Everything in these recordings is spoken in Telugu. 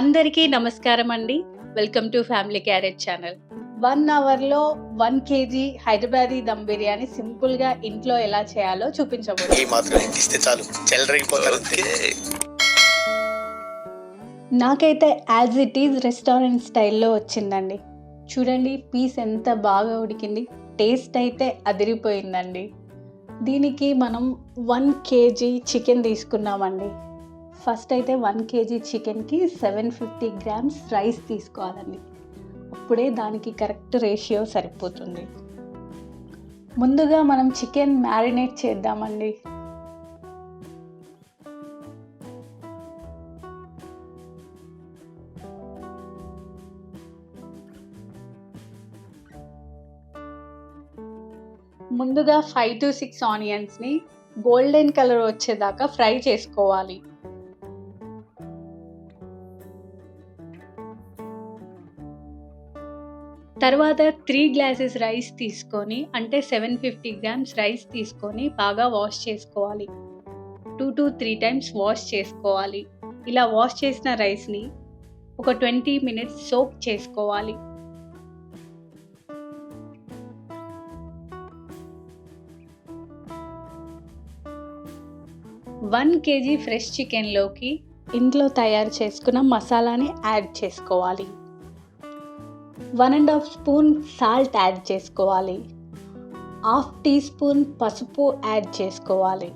అందరికీ నమస్కారం అండి. Welcome to family carrot channel one అవర్లో వన్ కేజీ హైదరాబాదీ దమ్ బిర్యానీ సింపుల్గా ఇంట్లో ఎలా చేయాలో చూపించబోతుంది ఈ మాత్రం ఇస్తే చాలు. చెల్లరగిపోతారు నాకైతే యాజ్ ఇట్ ఈజ్ రెస్టారెంట్ స్టైల్లో వచ్చిందండి. చూడండి పీస్ ఎంత బాగా ఉడికింది. టేస్ట్ అయితే అదిరిపోయిందండి. దీనికి మనం వన్ కేజీ చికెన్ తీసుకున్నామండి. ఫస్ట్ అయితే వన్ కేజీ చికెన్కి సెవెన్ ఫిఫ్టీ గ్రామ్స్ రైస్ తీసుకోవాలండి. అప్పుడే దానికి కరెక్ట్ రేషియో సరిపోతుంది. ముందుగా మనం చికెన్ మ్యారినేట్ చేద్దామండి. ముందుగా ఫైవ్ టు సిక్స్ ఆనియన్స్ని గోల్డెన్ కలర్ వచ్చేదాకా ఫ్రై చేసుకోవాలి. తర్వాత త్రీ గ్లాసెస్ రైస్ తీసుకొని అంటే సెవెన్ ఫిఫ్టీ గ్రామ్స్ రైస్ తీసుకొని బాగా వాష్ చేసుకోవాలి. Two to three times wash చేసుకోవాలి. ఇలా వాష్ చేసిన రైస్ని ఒక ట్వంటీ మినిట్స్ సోక్ చేసుకోవాలి. వన్ కేజీ ఫ్రెష్ చికెన్లోకి ఇంట్లో తయారు చేసుకున్న మసాలాని యాడ్ చేసుకోవాలి. One and half spoon salt add చేసుకోవాలి. హాఫ్ టీ స్పూన్ పసుపు యాడ్ చేసుకోవాలి.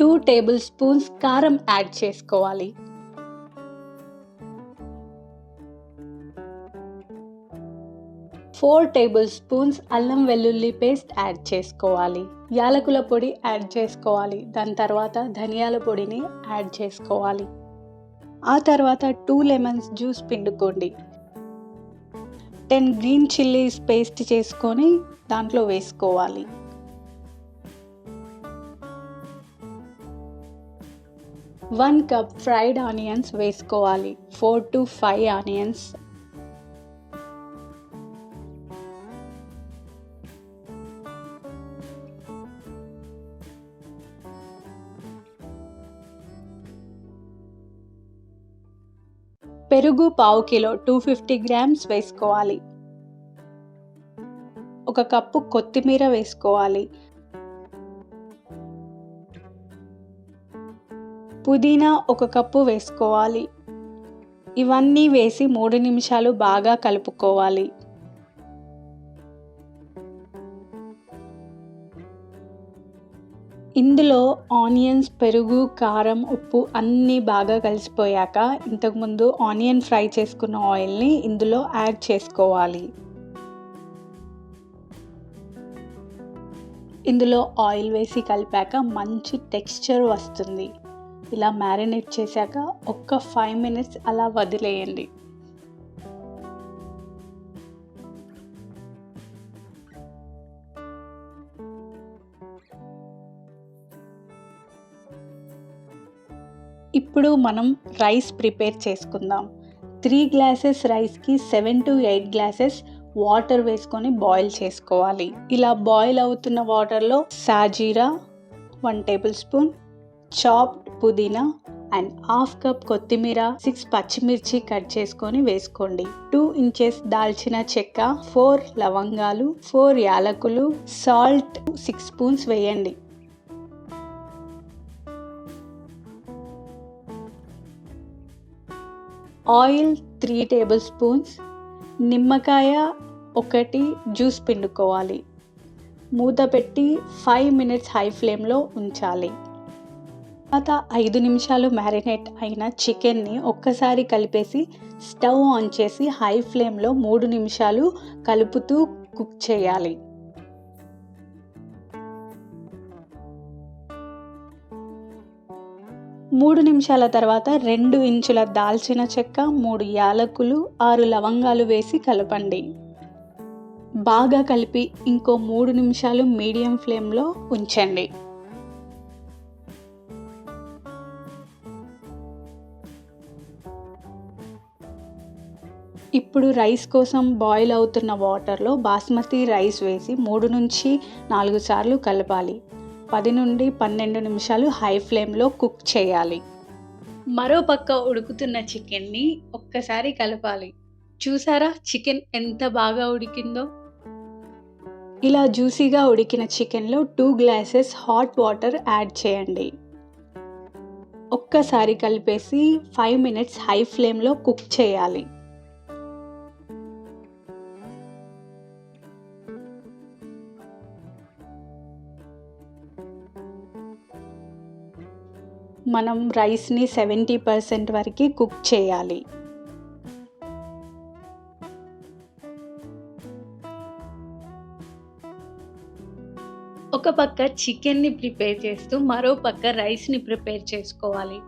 టూ టేబుల్ స్పూన్స్ కారం యాడ్ చేసుకోవాలి. ఫోర్ టేబుల్ స్పూన్స్ అల్లం వెల్లుల్లి పేస్ట్ యాడ్ చేసుకోవాలి. యాలకుల పొడి యాడ్ చేసుకోవాలి. దాని తర్వాత ధనియాల పొడిని యాడ్ చేసుకోవాలి. ఆ తర్వాత టూ లెమన్స్ జ్యూస్ పిండుకోండి. టెన్ గ్రీన్ చిల్లీస్ పేస్ట్ చేసుకొని దాంట్లో వేసుకోవాలి. వన్ కప్ ఫ్రైడ్ ఆనియన్స్ వేసుకోవాలి. ఫోర్ టు ఫైవ్ ఆనియన్స్ పెరుగు పావు కిలో టూ ఫిఫ్టీ గ్రామ్స్ వేసుకోవాలి. ఒక కప్పు కొత్తిమీర వేసుకోవాలి. పుదీనా ఒక కప్పు వేసుకోవాలి. ఇవన్నీ వేసి మూడు నిమిషాలు బాగా కలుపుకోవాలి. ఇందులో ఆనియన్స్ పెరుగు కారం ఉప్పు అన్నీ బాగా కలిసిపోయాక ఇంతకుముందు ఆనియన్ ఫ్రై చేసుకున్న ఆయిల్ని ఇందులో యాడ్ చేసుకోవాలి. ఇందులో ఆయిల్ వేసి కలిపాక మంచి టెక్స్చర్ వస్తుంది. ఇలా మ్యారినేట్ చేశాక ఒక్క ఫైవ్ మినిట్స్ అలా వదిలేయండి. ఇప్పుడు మనం రైస్ ప్రిపేర్ చేసుకుందాం. త్రీ గ్లాసెస్ రైస్కి seven to eight glasses water వేసుకొని బాయిల్ చేసుకోవాలి. ఇలా బాయిల్ అవుతున్న వాటర్లో సాజీరా వన్ టేబుల్ స్పూన్ చాప్డ్ పుదీనా అండ్ హాఫ్ కప్ కొత్తిమీర సిక్స్ పచ్చిమిర్చి కట్ చేసుకొని వేసుకోండి. టూ ఇంచెస్ దాల్చిన చెక్క ఫోర్ లవంగాలు ఫోర్ యాలకులు సాల్ట్ సిక్స్ స్పూన్స్ వేయండి. ఆయిల్ త్రీ టేబుల్ స్పూన్స్ నిమ్మకాయ ఒకటి జ్యూస్ పిండుకోవాలి. మూత పెట్టి ఫైవ్ మినిట్స్ హై ఫ్లేమ్లో ఉంచాలి. తర్వాత ఐదు నిమిషాలు మ్యారినేట్ అయిన చికెన్ని ఒక్కసారి కలిపేసి స్టవ్ ఆన్ చేసి హై ఫ్లేమ్లో మూడు నిమిషాలు కలుపుతూ కుక్ చేయాలి. మూడు నిమిషాల తర్వాత రెండు ఇంచుల దాల్చిన చెక్క మూడు యాలకులు ఆరు లవంగాలు వేసి కలపండి. బాగా కలిపి ఇంకో మూడు నిమిషాలు మీడియం ఫ్లేమ్లో ఉంచండి. ఇప్పుడు రైస్ కోసం బాయిల్ అవుతున్న వాటర్లో బాస్మతి రైస్ వేసి మూడు నుంచి నాలుగు సార్లు కలపాలి. పది నుండి పన్నెండు నిమిషాలు హై ఫ్లేమ్లో కుక్ చేయాలి. మరో పక్క ఉడుకుతున్న చికెన్ని ఒక్కసారి కలపాలి. చూసారా చికెన్ ఎంత బాగా ఉడికిందో? ఇలా జ్యూసీగా ఉడికిన చికెన్లో two glasses hot water add చేయండి. ఒక్కసారి కలిపేసి ఫైవ్ మినిట్స్ హై ఫ్లేమ్లో కుక్ చేయాలి. మనం రైస్ని సెవెంటీ పర్సెంట్ వరకు కుక్ చేయాలి. ఒక పక్క చికెన్ని ప్రిపేర్ చేస్తూ మరో పక్క రైస్ని ప్రిపేర్ చేసుకోవాలి.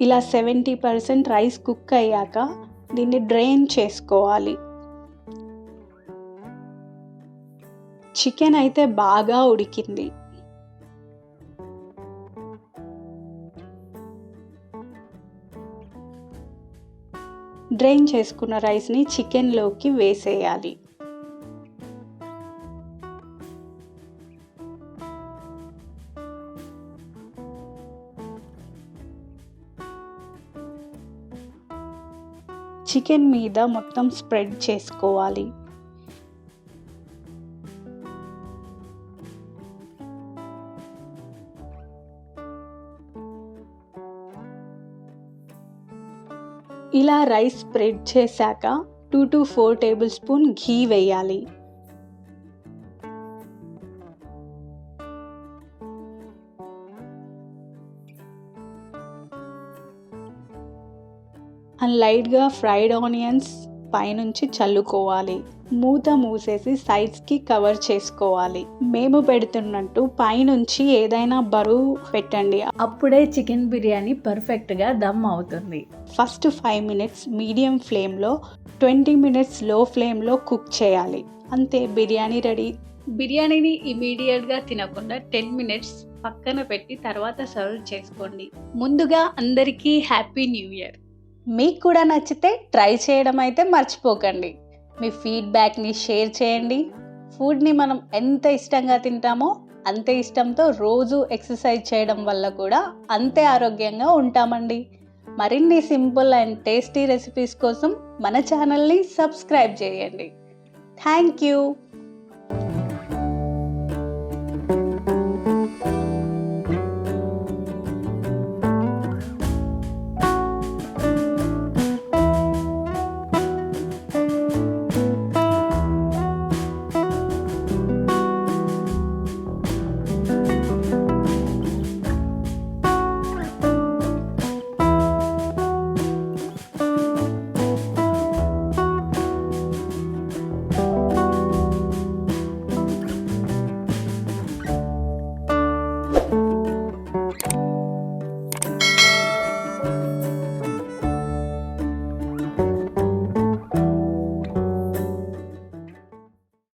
ఇలా సెవెంటీ పర్సెంట్ రైస్ కుక్ అయ్యాక దీన్ని డ్రైన్ చేసుకోవాలి. చికెన్ అయితే బాగా ఉడికింది. డ్రైన్ చేసుకున్న రైస్ని చికెన్లోకి వేసేయాలి. చికెన్ మీద మొత్తం స్ప్రెడ్ చేసుకోవాలి. ఇలా రైస్ స్ప్రెడ్ చేశాక two to four tablespoon ghee వేయాలి. అండ్ లైట్గా ఫ్రైడ్ ఆనియన్స్ పైనుంచి చల్లుకోవాలి. మూత మూసేసి సైడ్స్కి కవర్ చేసుకోవాలి. మేము పెడుతున్నట్టు పైనుంచి ఏదైనా బరువు పెట్టండి. అప్పుడే చికెన్ బిర్యానీ పర్ఫెక్ట్గా దమ్ అవుతుంది. ఫస్ట్ ఫైవ్ మినిట్స్ మీడియం ఫ్లేమ్లో ట్వంటీ మినిట్స్లో ఫ్లేమ్లో కుక్ చేయాలి. అంతే బిర్యానీ రెడీ. బిర్యానీని ఇమీడియట్గా తినకుండా టెన్ మినిట్స్ పక్కన పెట్టి తర్వాత సర్వ్ చేసుకోండి. ముందుగా అందరికీ హ్యాపీ న్యూ ఇయర్. మీకు కూడా నచ్చితే ట్రై చేయడం అయితే మర్చిపోకండి. మీ ఫీడ్బ్యాక్ని షేర్ చేయండి. ఫుడ్ని మనం ఎంత ఇష్టంగా తింటామో అంతే ఇష్టంతో రోజు ఎక్సర్సైజ్ చేయడం వల్ల కూడా అంతే ఆరోగ్యంగా ఉంటామండి. మరిన్ని సింపుల్ అండ్ టేస్టీ రెసిపీస్ కోసం మన ఛానల్ని సబ్స్క్రైబ్ చేయండి. Thank you.